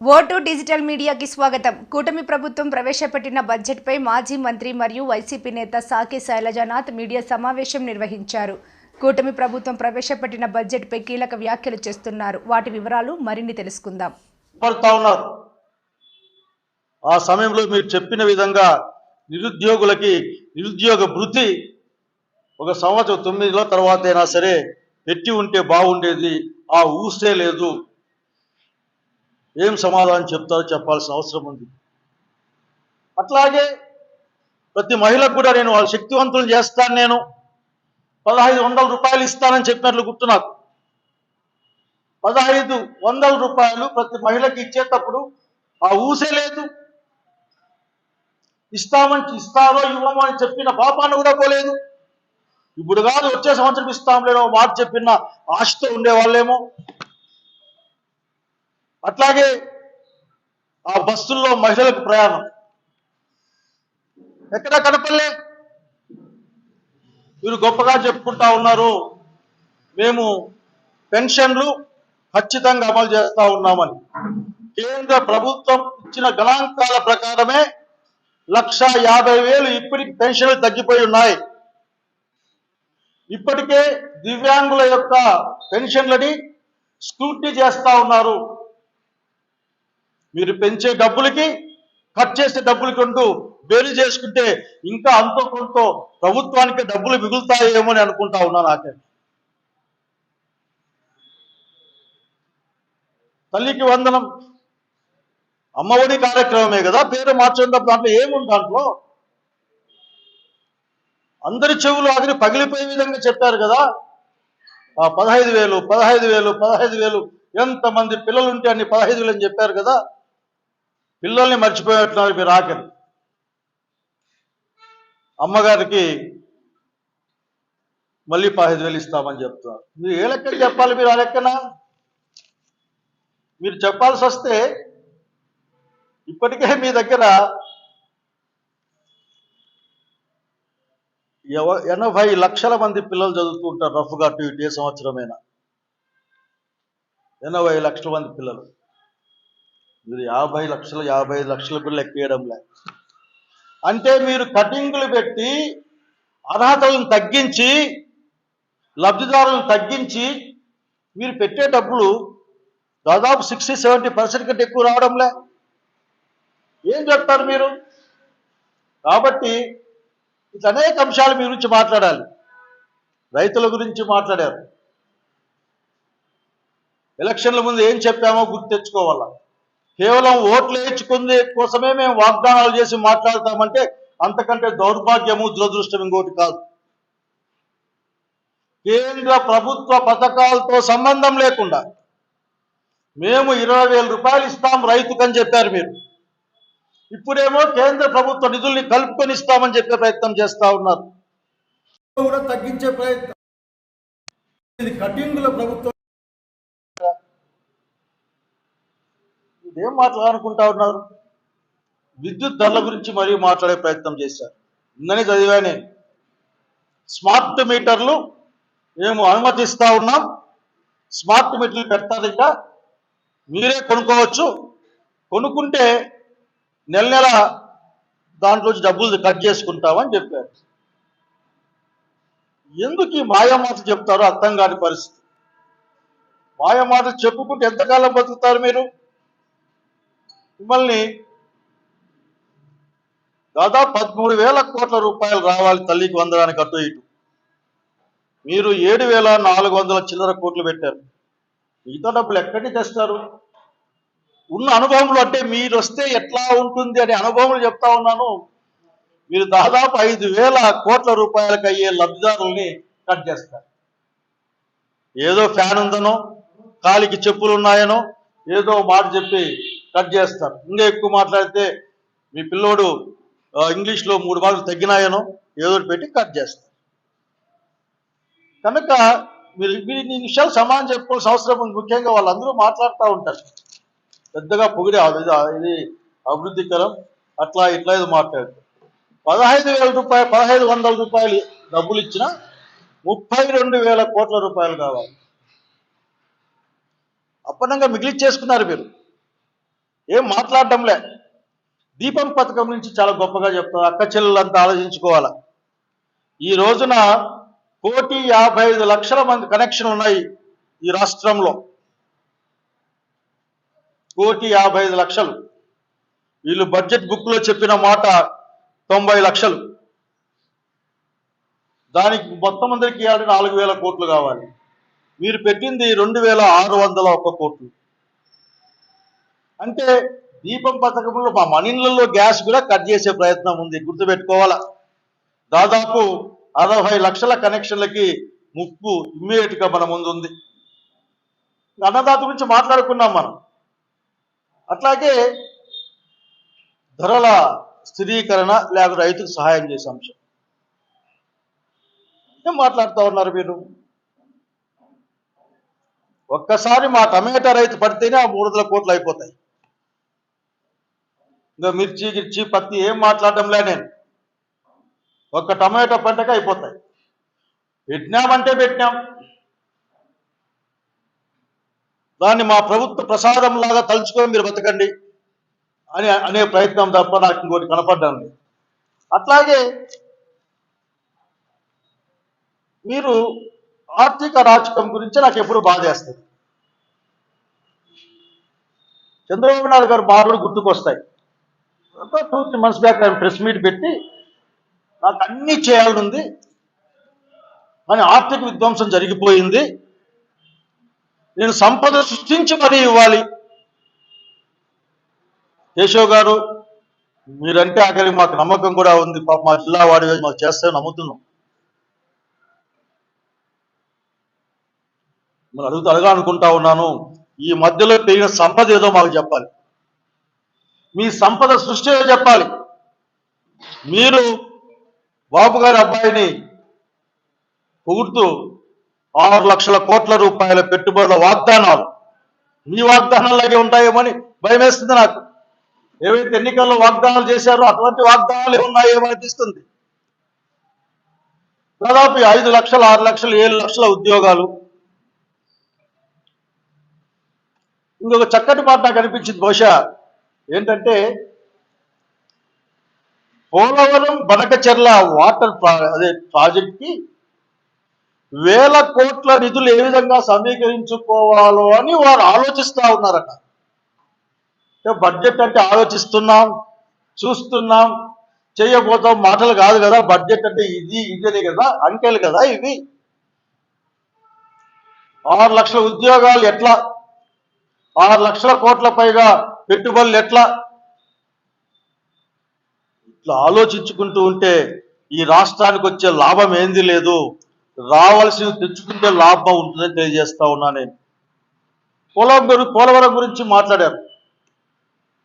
Vote digital మీడియాకి స్వాగతం. కూటమి ప్రభుత్వం ప్రవేశపెట్టిన బడ్జెట్పై మాజీ మంత్రి మరియు వైసీపీ నేత సాకి శైలజనాథ్ మీడియా సమావేశం నిర్వహించారు. కూటమి ప్రభుత్వం ప్రవేశపెట్టిన బడ్జెట్పై కీలక వ్యాఖ్యలు చేస్తున్నారు. వాటి వివరాలు మరిన్ని తెలుసుకుందాం. ఉన్నారు. ఆ సమయంలో మీరు చెప్పిన విధంగా నిరుద్యోగులకి నిరుద్యోగ భృతి ఒక సంవత్సరం తొమ్మిదిలో తర్వాత అయినా సరే పెట్టి ఉంటే బాగుండేది. ఆ ఊసే లేదు. ఏం సమాధానం చెప్తారో చెప్పాల్సిన అవసరం ఉంది. అట్లాగే ప్రతి మహిళకు కూడా నేను వాళ్ళ శక్తివంతులు చేస్తాను నేను. పదహైదు వందల రూపాయలు ఇస్తానని చెప్పినట్లు గుర్తు నాకు. పదహైదు వందల రూపాయలు ప్రతి మహిళకి ఇచ్చేటప్పుడు ఆ ఊసే లేదు. ఇస్తామని ఇస్తారో ఇవ్వమో అని చెప్పిన పాపాన్ని కూడా పోలేదు. ఇప్పుడు కాదు వచ్చే సంవత్సరం ఇస్తాం లేదో మాట చెప్పిన ఆశతో ఉండేవాళ్ళేమో. అట్లాగే ఆ బస్సుల్లో మహిళలకు ప్రయాణం. ఎక్కడ కనపల్లే మీరు గొప్పగా చెప్పుకుంటా ఉన్నారు. మేము పెన్షన్లు ఖచ్చితంగా అమలు చేస్తా ఉన్నామని. కేంద్ర ప్రభుత్వం ఇచ్చిన గణాంకాల ప్రకారమే లక్ష యాభై వేలు ఇప్పటికి పెన్షన్లు తగ్గిపోయి ఉన్నాయి. ఇప్పటికే దివ్యాంగుల యొక్క పెన్షన్లని స్క్రూటీ చేస్తా ఉన్నారు. మీరు పెంచే డబ్బులకి కట్ చేసే డబ్బులకి ఉంటూ బేలు చేసుకుంటే ఇంకా అంతో కొంత ప్రభుత్వానికి డబ్బులు మిగులుతాయేమో అని అనుకుంటా ఉన్నా నాకే. తల్లికి వందనం. అమ్మఒడి కార్యక్రమమే కదా పేరు మార్చడం తప్ప దాంట్లో ఏముంది దాంట్లో? అందరి చెవులు అతని పగిలిపోయే విధంగా చెప్పారు కదా. ఆ పదహైదు వేలు పదహైదు వేలు పదహైదు వేలు ఎంతమంది పిల్లలు ఉంటే అన్ని పదహైదు వేలు అని చెప్పారు కదా. పిల్లల్ని మర్చిపోయేట్టున్నారు మీరు ఆఖరి అమ్మగారికి మళ్ళీ పదిహేను వేలు ఇస్తామని చెప్తున్నారు. మీరు ఏ లెక్కన చెప్పాలి మీరు ఆ లెక్కన? మీరు చెప్పాల్సి వస్తే ఇప్పటికే మీ దగ్గర ఎవ- ఎనభై లక్షల మంది పిల్లలు చదువుతుంటారు రఫ్గా అటు ఇటు ఏ సంవత్సరమైనా. ఎనభై లక్షల మంది పిల్లలు. మీరు యాభై లక్షలు యాభై ఐదు కూడా పిల్లలు ఎక్కేయడంలే. అంటే మీరు కటింగులు పెట్టి అర్హతలను తగ్గించి లబ్ధిదారులను తగ్గించి మీరు పెట్టే డబ్బులు దాదాపు సిక్స్టీ సెవెంటీ పర్సెంట్ కంటే ఎక్కువ రావడంలే. ఏం చెప్తారు మీరు? కాబట్టి ఇట్లా అనేక అంశాలు మీ గురించి మాట్లాడాలి. రైతుల గురించి మాట్లాడారు. ఎలక్షన్ల ముందు ఏం చెప్పామో గుర్తు తెచ్చుకోవాలా? కేవలం ఓట్లు వేయించుకుంది కోసమే మేము వాగ్దానాలు చేసి మాట్లాడతామంటే అంతకంటే దౌర్భాగ్యము దురదృష్టం ఇంకోటి కాదు. కేంద్ర ప్రభుత్వ పథకాలతో సంబంధం లేకుండా మేము ఇరవై వేల రూపాయలు ఇస్తాం రైతుకని చెప్పారు మీరు. ఇప్పుడేమో కేంద్ర ప్రభుత్వ నిధుల్ని కలుపుకొని ఇస్తామని చెప్పే ప్రయత్నం చేస్తా ఉన్నారు. కూడా తగ్గించే ప్రయత్నం. ఇది కటింగుల ప్రభుత్వం. ఏం మాట్లాడుకుంటా ఉన్నారు? విద్యుత్ ధరల గురించి మరీ మాట్లాడే ప్రయత్నం చేశారు. ఇందని చదివా నేను స్మార్ట్ మీటర్లు మేము అనుమతిస్తా ఉన్నాం. స్మార్ట్ మీటర్లు పెడతారు ఇంకా మీరే కొనుక్కోవచ్చు. కొనుక్కుంటే నెల నెల దాంట్లోంచి డబ్బులు కట్ చేసుకుంటామని చెప్పారు. ఎందుకు ఈ మాయమాట చెప్తారో అర్థం కాని పరిస్థితి. మాయమాట చెప్పుకుంటే ఎంతకాలం బతుకుతారు మీరు? మిమ్మల్ని దాదాపు పదమూడు వేల కోట్ల రూపాయలు రావాలి తల్లికి వందడానికి అటు ఇటు. మీరు ఏడు వేల నాలుగు వందల చిల్లర కోట్లు పెట్టారు. మిగతా డబ్బులు ఎక్కడికి తెస్తారు? ఉన్న అనుభవంలో అంటే మీరు వస్తే ఎట్లా ఉంటుంది అనే అనుభవం చెప్తా ఉన్నాను. మీరు దాదాపు ఐదు వేల కోట్ల రూపాయలకు అయ్యే లబ్ధిదారుల్ని కట్ చేస్తారు. ఏదో ఫ్యాన్ ఉందనో కాలికి చెప్పులు ఉన్నాయనో ఏదో మాట చెప్పి కట్ చేస్తారు. ఇంకా ఎక్కువ మాట్లాడితే మీ పిల్లోడు ఇంగ్లీష్లో మూడు మార్కులు తగ్గినాయనో ఏదో పెట్టి కట్ చేస్తారు. కనుక మీరు మీరు ఈ విషయాలు సమానం చెప్పుకోవాల్సిన అవసరం ఉంది. ముఖ్యంగా వాళ్ళందరూ మాట్లాడుతూ ఉంటారు. పెద్దగా పొగిడే ఇది అభివృద్ధికరం. అట్లా ఇట్లా ఇది మాట్లాడుతారు పదహైదు వేల రూపాయలు పదహైదు వందల రూపాయలు డబ్బులు ఇచ్చిన ముప్పై రెండు వేల కోట్ల రూపాయలు కావాలి. అప్పనంగా మిగిలిచ్చేసుకున్నారు మీరు. ఏం మాట్లాడడంలే. దీపం పథకం నుంచి చాలా గొప్పగా చెప్తారు అక్క చెల్లెలంతా ఆలోచించుకోవాలా? ఈ రోజున కోటి యాభై ఐదు లక్షల మంది కనెక్షన్ ఉన్నాయి ఈ రాష్ట్రంలో. కోటి యాభై ఐదు లక్షలు. వీళ్ళు బడ్జెట్ బుక్లో చెప్పిన మాట తొంభై లక్షలు. దానికి మొత్తం అందరికి ఇవ్వాలంటే నాలుగు వేల కోట్లు కావాలి. మీరు పెట్టింది రెండు వేల ఆరు వందల ఒక్క కోట్లు. అంటే దీపం పథకంలో మా మణిలలో గ్యాస్ కూడా కట్ చేసే ప్రయత్నం ఉంది గుర్తుపెట్టుకోవాలా? దాదాపు అరవై లక్షల కనెక్షన్లకి ముప్పు ఇమ్మీడియట్గా మన ముందు ఉంది అన్నదాత గురించి మాట్లాడుకున్నాం మనం. అట్లాగే ధరల స్థిరీకరణ లేకపోతే రైతుకు సహాయం చేసే అంశం. ఏం మాట్లాడుతూ ఉన్నారు మీరు? ఒక్కసారి మా టమాటా రైతు పడితేనే ఆ మూడు వందల కోట్లు అయిపోతాయి. ఇంకా మిర్చి గిర్చి పత్తి ఏం మాట్లాడడంలే నేను. ఒక్క టమాటా పంటకే అయిపోతాయి. పెట్టినామంటే పెట్టినాం. దాన్ని మా ప్రభుత్వ ప్రసాదం లాగా తలుచుకొని మీరు బతకండి అని అనే ప్రయత్నం తప్ప నాకు ఇంకోటి కనపడ్డం అట్లాగే మీరు ఆర్థిక రాజకం గురించి నాకు ఎప్పుడు బాధేస్తుంది చంద్రబాబు నాయుడు గారు మాటలు గుర్తుకొస్తాయి. టూ త్రీ మంత్స్ బ్యాక్ ఆయన ప్రెస్ మీట్ పెట్టి నాకు అన్నీ చేయాలని ఉంది కానీ ఆర్థిక విధ్వంసం జరిగిపోయింది. నేను సంపద సృష్టించి మరీ ఇవ్వాలి. కేశవ్ గారు మీరంటే ఆఖరి మాకు నమ్మకం కూడా ఉంది. పాప మా జిల్లా వాడి మాకు చేస్తే నమ్ముతున్నాం. మరి అడుగుతూ అడగా అనుకుంటా ఉన్నాను. ఈ మధ్యలో పెరిగిన సంపద ఏదో మాకు చెప్పాలి. మీ సంపద సృష్టి చెప్పాలి. మీరు బాబు గారి అబ్బాయిని పొగుడుతూ ఆరు లక్షల కోట్ల రూపాయల పెట్టుబడుల వాగ్దానాలు. మీ వాగ్దానాలాగే ఉంటాయేమని భయం వేస్తుంది నాకు. ఏవైతే ఎన్నికల్లో వాగ్దానాలు చేశారో అటువంటి వాగ్దానాలు ఉన్నాయేమో అనిపిస్తుంది. దాదాపు ఐదు లక్షలు ఆరు లక్షలు ఏడు లక్షల ఉద్యోగాలు. ఇంకొక చక్కటి మాట నాకు అనిపించింది బహుశా. ఏంటంటే పోలవరం బనకచెర్ల వాటర్ ప్రా- అదే ప్రాజెక్ట్కి వేల కోట్ల నిధులు ఏ విధంగా సమీకరించుకోవాలో అని వారు ఆలోచిస్తూ ఉన్నారట. బడ్జెట్ అంటే ఆలోచిస్తున్నాం చూస్తున్నాం చేయబోతాం మాటలు కాదు కదా బడ్జెట్ అంటే ఇది ఇదే కదా అంకెలు కదా ఇవి. ఆరు లక్షల ఉద్యోగాలు ఎట్లా? ఆరు లక్షల కోట్ల పైగా పెట్టుబడులు ఎట్లా? ఇట్లా ఆలోచించుకుంటూ ఉంటే ఈ రాష్ట్రానికి వచ్చే లాభం ఏంది లేదు. రావాల్సింది తెచ్చుకుంటే లాభం ఉంటుందని తెలియజేస్తా ఉన్నా నేను. పోలవరం పోలవరం గురించి మాట్లాడారు.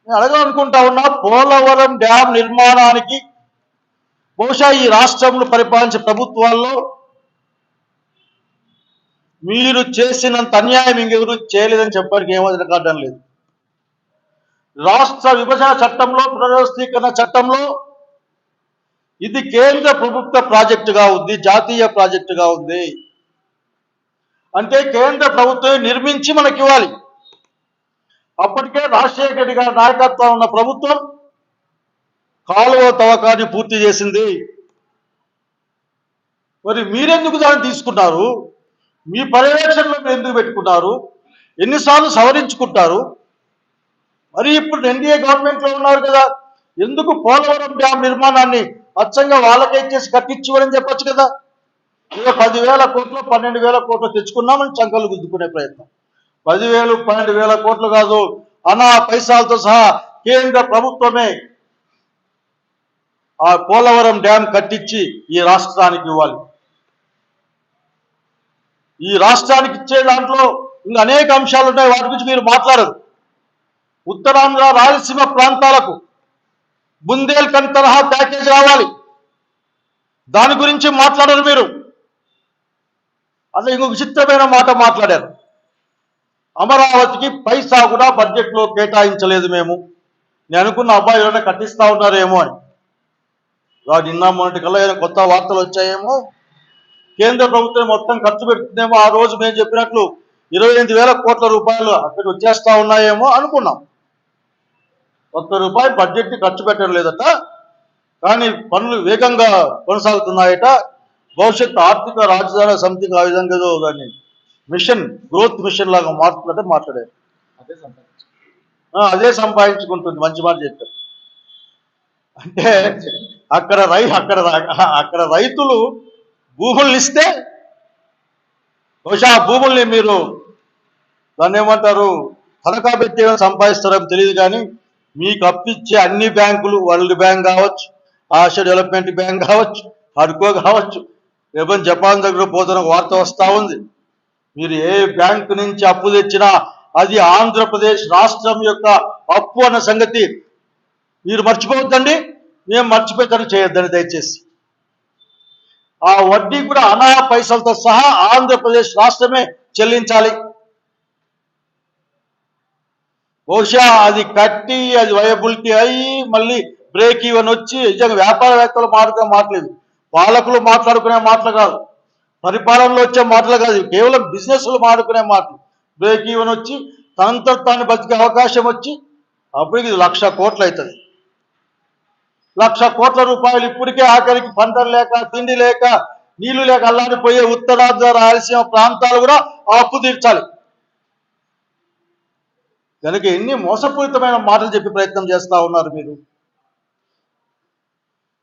నేను అడగాలనుకుంటా ఉన్నా పోలవరం డ్యామ్ నిర్మాణానికి బహుశా ఈ రాష్ట్రంలో పరిపాలించే ప్రభుత్వాల్లో మీరు చేసినంత అన్యాయం ఇంకెవరు చేయలేదని చెప్పడానికి ఏమో కావడం లేదు. రాష్ట్ర విభజన చట్టంలో పునర్వ్యవస్థీకరణ చట్టంలో ఇది కేంద్ర ప్రభుత్వ ప్రాజెక్టుగా ఉంది జాతీయ ప్రాజెక్టుగా ఉంది. అంటే కేంద్ర ప్రభుత్వం నిర్మించి మనకి ఇవ్వాలి అప్పటికే రాజశేఖర రెడ్డి గారి నాయకత్వం ఉన్న ప్రభుత్వం కాలువ తవ్వకాన్ని పూర్తి చేసింది. మరి మీరెందుకు దాన్ని తీసుకున్నారు? మీ పర్యవేక్షణలో మీరు ఎందుకు పెట్టుకున్నారు? ఎన్నిసార్లు సవరించుకుంటారు? మరి ఇప్పుడు ఎన్డీఏ గవర్నమెంట్లో ఉన్నారు కదా. ఎందుకు పోలవరం డ్యామ్ నిర్మాణాన్ని అచ్చంగా వాళ్ళకే ఇచ్చేసి కట్టించుకోరని చెప్పొచ్చు కదా. ఇక పదివేల కోట్లు పన్నెండు వేల కోట్లు తెచ్చుకున్నామని చంకలు గుద్దుకునే ప్రయత్నం. పదివేలు పన్నెండు వేల కోట్లు కాదు అనా పైసలతో సహా కేంద్ర ప్రభుత్వమే ఆ పోలవరం డ్యాం కట్టించి ఈ రాష్ట్రానికి ఇవ్వాలి. ఈ రాష్ట్రానికి ఇచ్చే దాంట్లో ఇంకా అనేక అంశాలు ఉన్నాయి వాటి గురించి మీరు మాట్లాడరు. ఉత్తరాంధ్ర రాయలసీమ ప్రాంతాలకు బుందేల్ఖండ్ తరహా ప్యాకేజ్ రావాలి. దాని గురించి మాట్లాడరు మీరు. అసలు ఇంకొక విచిత్రమైన మాట మాట్లాడారు. అమరావతికి పైసా కూడా బడ్జెట్లో కేటాయించలేదు మేము. నేను అనుకున్న అబ్బాయి ఏమైనా కట్టిస్తా ఉన్నారేమో అని. వాడు నిన్న మొన్నటి కల్లా ఏదైనా కొత్త వార్తలు వచ్చాయేమో. కేంద్ర ప్రభుత్వం మొత్తం ఖర్చు పెడుతుందేమో. ఆ రోజు మేము చెప్పినట్లు ఇరవై ఎనిమిది వేల కోట్ల రూపాయలు అక్కడికి వచ్చేస్తా ఉన్నాయేమో అనుకున్నాం. ఒక్క రూపాయి బడ్జెట్ ఖర్చు పెట్టడం లేదట. కానీ పనులు వేగంగా కొనసాగుతున్నాయట. భవిష్యత్ ఆర్థిక రాజధాని సమితికి ఆ విధంగా ఏదో దాన్ని మిషన్ గ్రోత్ మిషన్ లాగా మారుతుందంటే మాట్లాడారు. అదే సంపాదించు. ఆ, అదే సంపాదించుకుంటుంది. మంచి మాట చెప్పారు. అంటే అక్కడ రై అక్కడ అక్కడ రైతులు భూముల్ని ఇస్తే బహుశా భూముల్ని మీరు దాన్ని ఏమంటారు తనఖా పెట్టి సంపాదిస్తారో తెలియదు కానీ మీకు అప్పిచ్చే అన్ని బ్యాంకులు వరల్డ్ బ్యాంక్ కావచ్చు ఆసియా డెవలప్మెంట్ బ్యాంక్ కావచ్చు హర్కో కావచ్చు రేపు జపాన్ దగ్గర పోతున్న వార్త వస్తూ ఉంది. మీరు ఏ బ్యాంకు నుంచి అప్పు తెచ్చినా అది ఆంధ్రప్రదేశ్ రాష్ట్రం యొక్క అప్పు అన్న సంగతి మీరు మర్చిపోవద్దండి మేము మర్చిపోతాను చేయొద్దని దయచేసి. ఆ వడ్డీ కూడా అనా పైసలతో సహా ఆంధ్రప్రదేశ్ రాష్ట్రమే చెల్లించాలి. బహుశా అది కట్టి అది వయబులిటీ అయ్యి మళ్ళీ బ్రేక్ ఈవెన్ వచ్చి నిజంగా వ్యాపారవేత్తలు మాట్లాడుకునే మాటలేదు పాలకులు మాట్లాడుకునే మాటలు కాదు. పరిపాలనలో వచ్చే మాటలు కాదు. కేవలం బిజినెస్లు మాట్లాడుకునే మాటలు. బ్రేక్ ఈవెన్ వచ్చి తనంతో తాను బతికే అవకాశం వచ్చి అప్పటికి లక్ష కోట్లు అవుతుంది లక్ష కోట్ల రూపాయలు ఇప్పటికే ఆఖరికి పంటలు లేక తిండి లేక నీళ్ళు లేక అల్లాడిపోయే ఉత్తరాంధ్ర రాయలసీమ ప్రాంతాలు కూడా అప్పు తీర్చాలి కనుక ఎన్ని మోసపూరితమైన మాటలు చెప్పి ప్రయత్నం చేస్తా ఉన్నారు మీరు?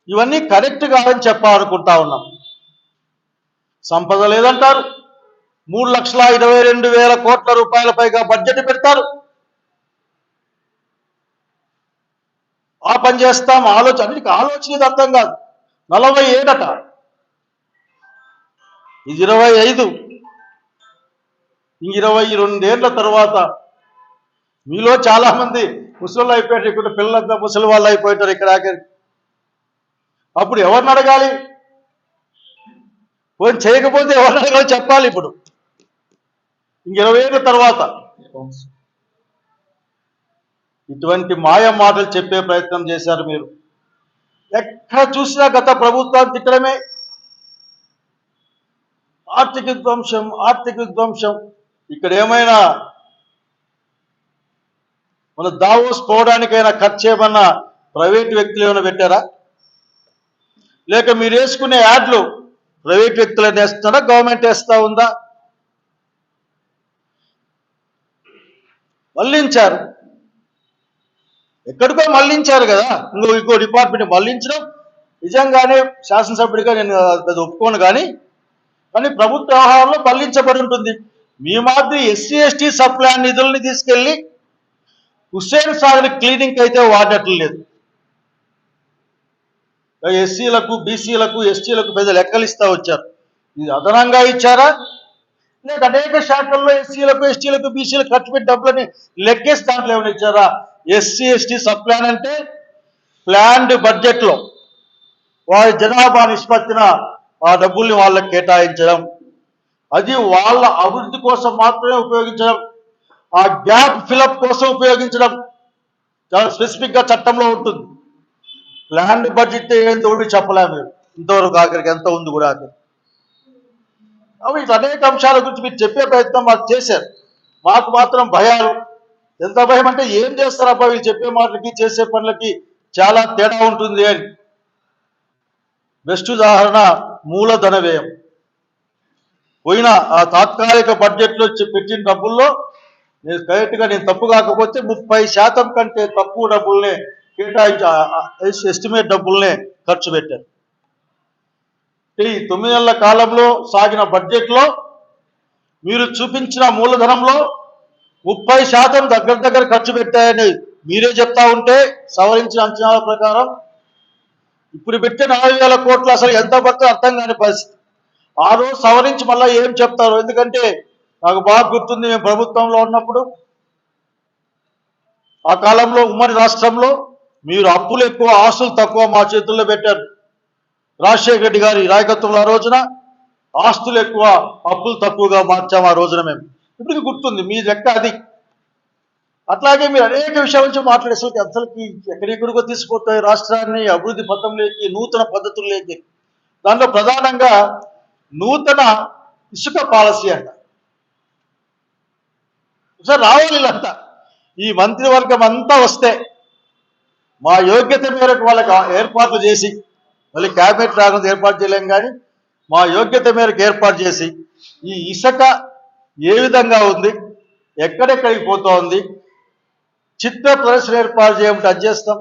ఇవన్నీ కరెక్ట్ కాదని చెప్పాలనుకుంటా ఉన్నాం. సంపద లేదంటారు. మూడు లక్షల ఇరవై రెండు వేల కోట్ల రూపాయల పైగా బడ్జెట్ పెడతారు. ఆ పని చేస్తాం ఆలోచన అన్నిటికీ ఆలోచన అర్థం కాదు. నలభై ఏడట. ఇది ఇరవై ఐదు. ఇంక ఇరవై రెండేళ్ళ తర్వాత మీలో చాలా మంది ముసలు అయిపోయారు ఇక్కడ పిల్లలంతా ముసలి వాళ్ళు అయిపోయారు ఇక్కడ ఆఖరికి. అప్పుడు ఎవరిని అడగాలి? పోయి చేయకపోతే ఎవరిని అడగాలి చెప్పాలి ఇప్పుడు. ఇంక ఇరవై ఏళ్ళ తర్వాత ఇటువంటి మాయ మాటలు చెప్పే ప్రయత్నం చేశారు మీరు. ఎక్కడ చూసినా గత ప్రభుత్వాన్ని తిట్టడమే. ఆర్థిక విధ్వంసం ఆర్థిక విధ్వంసం. ఇక్కడ ఏమైనా మన దావోస్ పోవడానికైనా ఖర్చు ఏమన్నా ప్రైవేట్ వ్యక్తులు ఏమైనా పెట్టారా? లేక మీరు వేసుకునే యాడ్లు ప్రైవేట్ వ్యక్తులు వేస్తున్నారా? గవర్నమెంట్ వేస్తా ఉందా? మళ్ళించారు ఎక్కడికో మళ్ళించారు కదా. ఇంకో ఇంకో డిపార్ట్మెంట్ మళ్ళించడం నిజంగానే శాసనసభ్యుడిగా నేను అది ఒప్పుకోను కానీ కానీ ప్రభుత్వ వ్యవహారంలో మళ్ళించబడి ఉంటుంది. మీ మాదిరి ఎస్సీ ఎస్టీ సప్లాన్ నిధుల్ని తీసుకెళ్ళి హుస్సేన్ సాగర్ క్లీనింగ్ అయితే వాడటం లేదు ఎస్సీలకు బీసీలకు ఎస్టీలకు పెద్ద లెక్కలు ఇస్తా వచ్చారు. ఇది అదనంగా ఇచ్చారా? లేదా అనేక శాఖల్లో ఎస్సీలకు ఎస్టీలకు బీసీలకు ఖర్చు పెట్టి డబ్బులని లెక్కేసి దాంట్లో ఏమైనా ఇచ్చారా? ఎస్సీ ఎస్టీ సబ్ ప్లాన్ అంటే ప్లాన్డ్ బడ్జెట్లో వారి జనాభా నిష్పత్తిన ఆ డబ్బుల్ని వాళ్ళకి కేటాయించడం. అది వాళ్ళ అభివృద్ధి కోసం మాత్రమే ఉపయోగించడం. ఆ గ్యాప్ ఫిలప్ కోసం ఉపయోగించడం చాలా స్పెసిఫిక్గా చట్టంలో ఉంటుంది. ల్యాండ్ బడ్జెట్ ఏందో కూడా చెప్పలేము ఇంతవరకు ఆఖరికి ఎంత ఉంది కూడా ఆఖరికి. అవి ఇట్లా అనేక అంశాల గురించి మీరు చెప్పే ప్రయత్నం మాకు చేశారు. మాకు మాత్రం భయాలు. ఎంత భయం అంటే ఏం చేస్తారబ్బా వీళ్ళు చెప్పే మాటలకి చేసే పనులకి చాలా తేడా ఉంటుంది అని. బెస్ట్ ఉదాహరణ మూలధన వ్యయం పోయిన ఆ తాత్కాలిక బడ్జెట్లో పెట్టిన డబ్బుల్లో నేను కరెక్ట్గా నేను తప్పు కాకపోతే ముప్పై శాతం కంటే తక్కువ డబ్బుల్నే కేటాయించి ఎస్టిమేట్ డబ్బుల్నే ఖర్చు పెట్టారు. ఈ తొమ్మిది నెలల కాలంలో సాగిన బడ్జెట్లో మీరు చూపించిన మూలధనంలో ముప్పై శాతం దగ్గర దగ్గర ఖర్చు పెట్టాయని మీరే చెప్తా ఉంటే సవరించిన అంచనాల ప్రకారం ఇప్పుడు పెట్టే నాలుగు వేల కోట్లు అసలు ఎంత పడుతుందో అర్థం కాని పరిస్థితి. ఆ రోజు సవరించి మళ్ళీ ఏం చెప్తారు? ఎందుకంటే నాకు బాగా గుర్తుంది మేము ప్రభుత్వంలో ఉన్నప్పుడు ఆ కాలంలో ఉమ్మడి రాష్ట్రంలో మీరు అప్పులు ఎక్కువ ఆస్తులు తక్కువ మా చేతుల్లో పెట్టారు. రాజశేఖర రెడ్డి గారి నాయకత్వంలో ఆ రోజున ఆస్తులు ఎక్కువ అప్పులు తక్కువగా మార్చాము ఆ రోజున మేము. ఇప్పటికి గుర్తుంది మీ లెక్క అది. అట్లాగే మీరు అనేక విషయాల నుంచి మాట్లాడే అసలుకి అసలుకి ఎక్కడెక్కడికో తీసుకుపోతాయి రాష్ట్రాన్ని అభివృద్ధి పథంలోకి నూతన పద్ధతుల్లోకి దాంట్లో ప్రధానంగా నూతన ఇసుక పాలసీ అంట. సార్ రావాలి వీళ్ళంతా ఈ మంత్రివర్గం అంతా వస్తే మా యోగ్యత మేరకు వాళ్ళకి ఏర్పాట్లు చేసి మళ్ళీ క్యాబినెట్ రాకుండా ఏర్పాటు చేయలేం కానీ మా యోగ్యత మేరకు ఏర్పాటు చేసి ఈ ఇసుక ఏ విధంగా ఉంది ఎక్కడెక్కడికి పోతోంది చిత్ర ప్రదర్శన ఏర్పాటు చేయమంటే అది చేస్తాం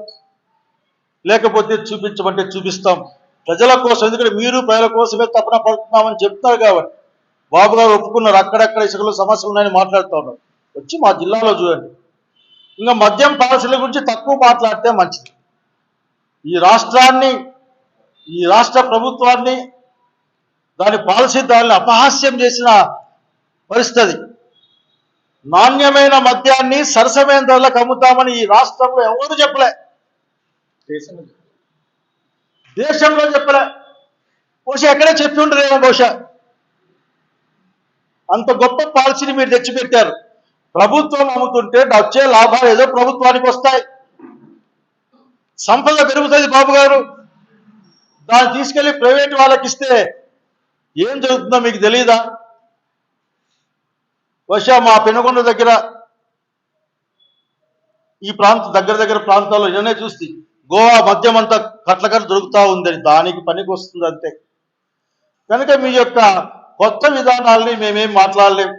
లేకపోతే చూపించమంటే చూపిస్తాం. ప్రజల కోసం ఎందుకంటే మీరు ప్రజల కోసమే తపన పడుతున్నామని చెప్తున్నారు కాబట్టి. బాబు గారు ఒప్పుకున్నారు అక్కడక్కడ ఇసుకలో సమస్యలు ఉన్నాయని మాట్లాడుతూ ఉన్నారు. వచ్చి మా జిల్లాలో చూడండి. ఇంకా మద్యం పాలసీల గురించి తక్కువ మాట్లాడితే మంచిది. ఈ రాష్ట్రాన్ని ఈ రాష్ట్ర ప్రభుత్వాన్ని దాని పాలసీదారులను అపహాస్యం చేసిన పరిస్థితి. నాణ్యమైన మద్యాన్ని సరసమైన ధరలకు అమ్ముతామని ఈ రాష్ట్రంలో ఎవరు చెప్పలే? దేశంలో దేశంలో చెప్పలే. బహుశా ఎక్కడే చెప్పి ఉండరేమో బహుశా. అంత గొప్ప పాలసీని మీరు తెచ్చిపెట్టారు. ప్రభుత్వం అమ్ముతుంటే వచ్చే లాభాలు ఏదో ప్రభుత్వానికి వస్తాయి. సంపద పెరుగుతుంది బాబు గారు. దాన్ని తీసుకెళ్ళి ప్రైవేట్ వాళ్ళకి ఇస్తే ఏం జరుగుతుందో మీకు తెలియదా బహుశా మా పెనుగొండ దగ్గర ఈ ప్రాంత దగ్గర దగ్గర ప్రాంతాల్లో నిన్ననే చూస్తే గోవా మద్యం అంతా కట్లకట్ల దొరుకుతూ ఉందని దానికి పనికి వస్తుంది అంతే. కనుక మీ యొక్క కొత్త విధానాల్ని మేమేం మాట్లాడలేం.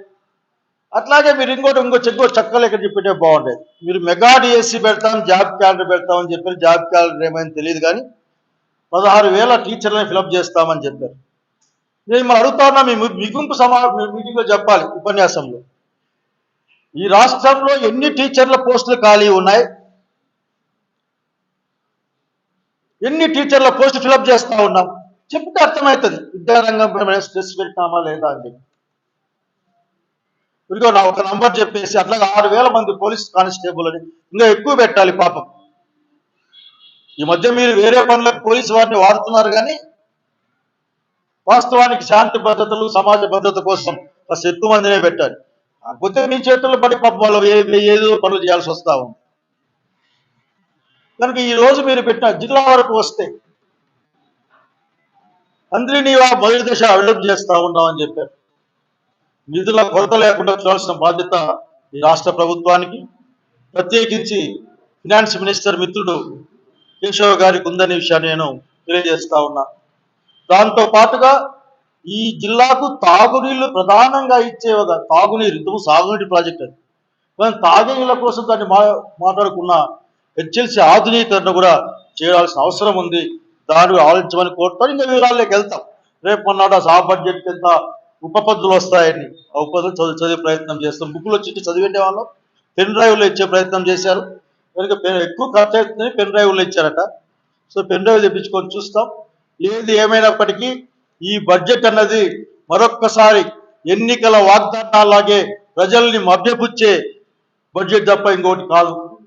అట్లాగే మీరు ఇంకోటి ఇంకో చెక్కో చక్కలు ఇక్కడ చెప్పితే బాగుండేది. మీరు మెగా డిఎస్సి పెడతాం జాబ్ క్యాలెండర్ పెడతాం అని చెప్పారు. జాబ్ క్యాలెండర్ ఏమైంది తెలియదు కానీ పదహారు వేల టీచర్లను ఫిలప్ చేస్తామని చెప్పారు. నేను మనం అడుగుతా ఉన్నా మీ మిగుంపు సమా మీటింగ్లో చెప్పాలి ఉపన్యాసంలో. ఈ రాష్ట్రంలో ఎన్ని టీచర్ల పోస్టులు ఖాళీ ఉన్నాయి? ఎన్ని టీచర్ల పోస్ట్ ఫిలప్ చేస్తా ఉన్నాం? చెప్తే అర్థమవుతుంది. విద్యారంగం పైన స్ట్రెస్ పెట్టామా లేదా అని చెప్పి. ఇదిగో నా ఒక నంబర్ చెప్పేసి అట్లాగే ఆరు వేల మంది పోలీస్ కానిస్టేబుల్ అని ఇంకా ఎక్కువ పెట్టాలి పాపం. ఈ మధ్య మీరు వేరే పనులకు పోలీసు వారిని వాడుతున్నారు కానీ వాస్తవానికి శాంతి భద్రతలు సమాజ భద్రత కోసం ఫస్ట్ ఎక్కువ మందినే పెట్టాలి. కాకపోతే మీ చేతుల్లో పడి పాపం వాళ్ళు ఏదో పనులు చేయాల్సి వస్తా ఉంది. కనుక ఈ రోజు మీరు పెట్టిన జిల్లా వరకు వస్తే అందరినీ మొదటి దశ అభివృద్ధి చేస్తా ఉన్నామని చెప్పారు. నిధుల కొరత లేకుండా చూడాల్సిన బాధ్యత ఈ రాష్ట్ర ప్రభుత్వానికి. ప్రత్యేకించి ఫినాన్స్ మినిస్టర్ మిత్రుడు కేశవ్ గారికి ఉందనే విషయాన్ని నేను తెలియజేస్తా ఉన్నా. దాంతో పాటుగా ఈ జిల్లాకు తాగునీళ్ళు ప్రధానంగా ఇచ్చే ఒక తాగునీరు ఇంతకు సాగునీటి ప్రాజెక్ట్ అది. కానీ తాగునీళ్ళ కోసం దాన్ని మా మాట్లాడుకున్న హెచ్ఎల్సి ఆధునీకరణ కూడా చేయాల్సిన అవసరం ఉంది. దాన్ని ఆలోచించమని కోరుతాను ఇంకా వివరాల్లోకి వెళ్తాం. రేపు మొన్నట ఆ బడ్జెట్ కింద ఉపపద్ధులు వస్తాయని ఆ ఉపపద్ధులు చదివి చదివే ప్రయత్నం చేస్తాం. బుక్లు వచ్చి చదివేటే వాళ్ళం? పెన్ డ్రైవ్లో ఇచ్చే ప్రయత్నం చేశారు. కనుక ఎక్కువ ఖర్చు అవుతుందని పెన్ డ్రైవ్లో ఇచ్చారట. సో పెన్ డ్రైవ్ తెప్పించుకొని చూస్తాం. ఏది ఏమైనప్పటికీ ఈ బడ్జెట్ అన్నది మరొక్కసారి ఎన్నికల వాగ్దానాలాగే ప్రజల్ని మభ్యపుచ్చే బడ్జెట్ తప్ప ఇంకోటి కాదు.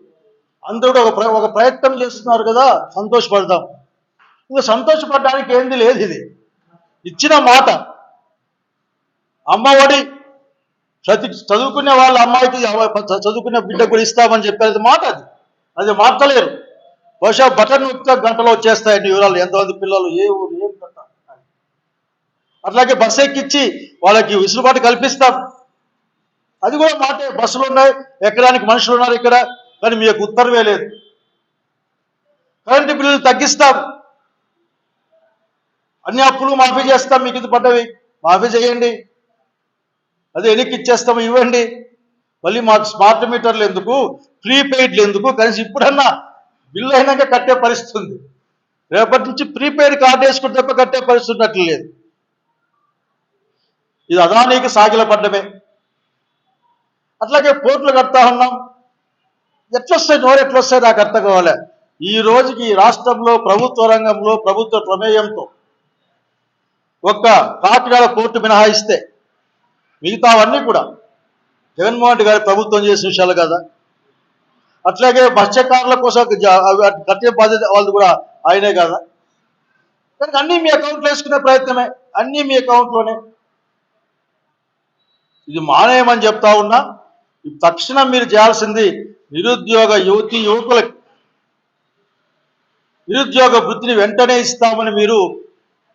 అందరూ కూడా ఒక ప్ర- ఒక ప్రయత్నం చేస్తున్నారు కదా సంతోషపడదాం. ఇంకా సంతోషపడడానికి ఏంది లేదు ఇది. ఇచ్చిన మాట అమ్మఒడి ప్రతి చదువుకునే వాళ్ళ అమ్మాయికి చదువుకునే బిడ్డ కూడా ఇస్తామని చెప్పేది మాట అది. అది మార్చలేరు. బహుశా బటన్ నొక్కితే గంటలో వచ్చేస్తాయండి వివరాలు. ఎంతమంది పిల్లలు ఏ ఊరు ఏం అట్లాగే బస్సు ఎక్కించి వాళ్ళకి విసులుబాటు కల్పిస్తాం. అది కూడా మాటే. బస్సులు ఉన్నాయి. ఎక్కడానికి మనుషులు ఉన్నారు ఇక్కడ. కానీ మీ యొక్క ఉత్తర్వే లేదు. కరెంటు బిల్లులు తగ్గిస్తాం. అన్ని అప్పులు మాఫీ చేస్తాం. మీకు ఇది పడ్డవి మాఫీ చేయండి. అదే ఎన్నికి ఇచ్చేస్తాము ఇవ్వండి. మళ్ళీ మాకు స్మార్ట్ మీటర్లు ఎందుకు? ప్రీపెయిడ్లు ఎందుకు? కనీసం ఇప్పుడన్నా బిల్లు అయినాక కట్టే పరిస్థితి ఉంది. రేపటి నుంచి ప్రీపెయిడ్ కార్డు వేసుకుంటే తప్ప కట్టే పరిస్థితి ఉన్నట్లు లేదు. ఇది అదానీకి సాగిల పడ్డమే. అట్లాగే పోర్టులు కడతా ఉన్నాం. ఎట్లొస్తాయి నోరు ఎట్లొస్తాయి నాకు అర్థం కావాలి. ఈ రోజుకి ఈ రాష్ట్రంలో ప్రభుత్వ రంగంలో ప్రభుత్వ ప్రమేయంతో ఒక్క కాకినాడ పోర్టు మినహాయిస్తే మిగతావన్నీ కూడా. జగన్మోహన్ రెడ్డి గారి ప్రభుత్వం చేసిన విషయాలు కదా. అట్లాగే మత్స్యకారుల కోసం కట్టే బాధ్యత వాళ్ళు కూడా ఆయనే కదా. కనుక అన్నీ మీ అకౌంట్లో వేసుకునే ప్రయత్నమే. అన్నీ మీ అకౌంట్లోనే. ఇది మానేయమని చెప్తా ఉన్నా తక్షణం మీరు చేయాల్సింది నిరుద్యోగ యువతి యువకులకి నిరుద్యోగ వృత్తిని వెంటనే ఇస్తామని మీరు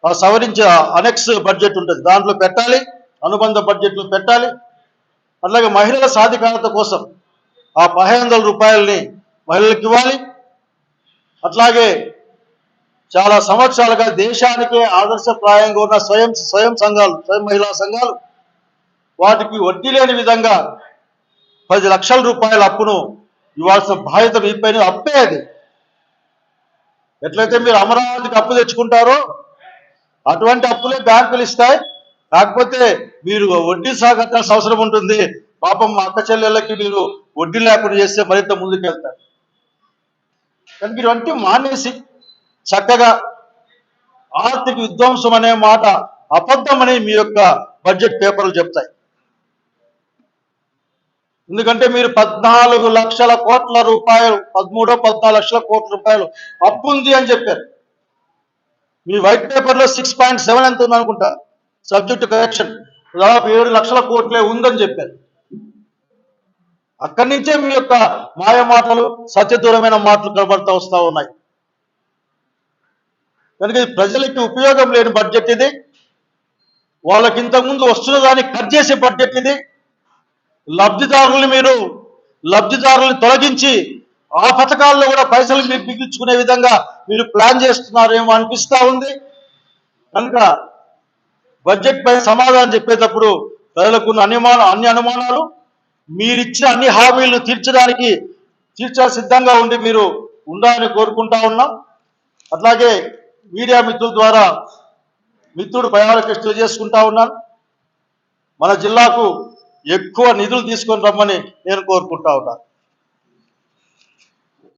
సవరించే అనెక్స్ బడ్జెట్ ఉంటుంది. దాంట్లో పెట్టాలి. అనుబంధ బడ్జెట్లో పెట్టాలి. అట్లాగే మహిళల సాధికారత కోసం ఆ పదిహేను రూపాయల్ని రూపాయలని మహిళలకు ఇవ్వాలి. అట్లాగే చాలా సంవత్సరాలుగా దేశానికే ఆదర్శప్రాయంగా ఉన్న స్వయం స్వయం సంఘాలు స్వయం మహిళా సంఘాలు వాటికి వడ్డీ లేని విధంగా పది లక్షల రూపాయల అప్పును ఇవ్వాల్సిన బాధ్యత మీపైన అప్పే అది. ఎట్లయితే మీరు అమరావతికి అప్పు తెచ్చుకుంటారో అటువంటి అప్పులే బ్యాంకులు ఇస్తాయి. కాకపోతే మీరు వడ్డీ సాగట్టాల్సిన అవసరం ఉంటుంది. పాపం మా అక్క చెల్లెళ్ళకి మీరు వడ్డీ లేకుండా చేస్తే మరింత ముందుకు వెళ్తారు మీరు ఇటువంటి మానేసి చక్కగా ఆర్థిక విధ్వంసం అనే మాట అబద్ధమని మీ యొక్క బడ్జెట్ పేపర్లు చెప్తాయి. ఎందుకంటే మీరు పద్నాలుగు లక్షల కోట్ల రూపాయలు పదమూడో పద్నాలుగు లక్షల కోట్ల రూపాయలు అప్పు ఉంది అని చెప్పారు. మీ వైట్ పేపర్లో సిక్స్ పాయింట్ సెవెన్ ఎంత ఉంది అనుకుంటా సబ్జెక్ట్ కరెక్షన్. దాదాపు ఏడు లక్షల కోట్లే ఉందని చెప్పారు. అక్కడి నుంచే మీ యొక్క మాయ మాటలు సత్యదూరమైన మాటలు కనబడతా వస్తూ ఉన్నాయి. కనుక ఇది ప్రజలకి ఉపయోగం లేని బడ్జెట్ ఇది. వాళ్ళకి ఇంతకుముందు వస్తున్న దాన్ని కట్ చేసే బడ్జెట్ ఇది. లబ్ధిదారుల్ని మీరు లబ్ధిదారుల్ని తొలగించి ఆ పథకాల్లో కూడా పైసలు మీరు మిగిల్చుకునే విధంగా మీరు ప్లాన్ చేస్తున్నారేమో అనిపిస్తా ఉంది. కనుక బడ్జెట్ పై సమాధానం చెప్పేటప్పుడు ప్రజలకున్న అనుమానం అన్ని అనుమానాలు మీరిచ్చిన అన్ని హామీలు తీర్చడానికి తీర్చా సిద్ధంగా ఉండి మీరు ఉండాలని కోరుకుంటా ఉన్నాం. అట్లాగే మీడియా మిత్రుల ద్వారా మిత్రుడు ప్రయాణకృష్ణ తెలియజేసుకుంటా ఉన్నాను. మన జిల్లాకు ఎక్కువ నిధులు తీసుకొని రమ్మని నేను కోరుకుంటా ఉన్నాను.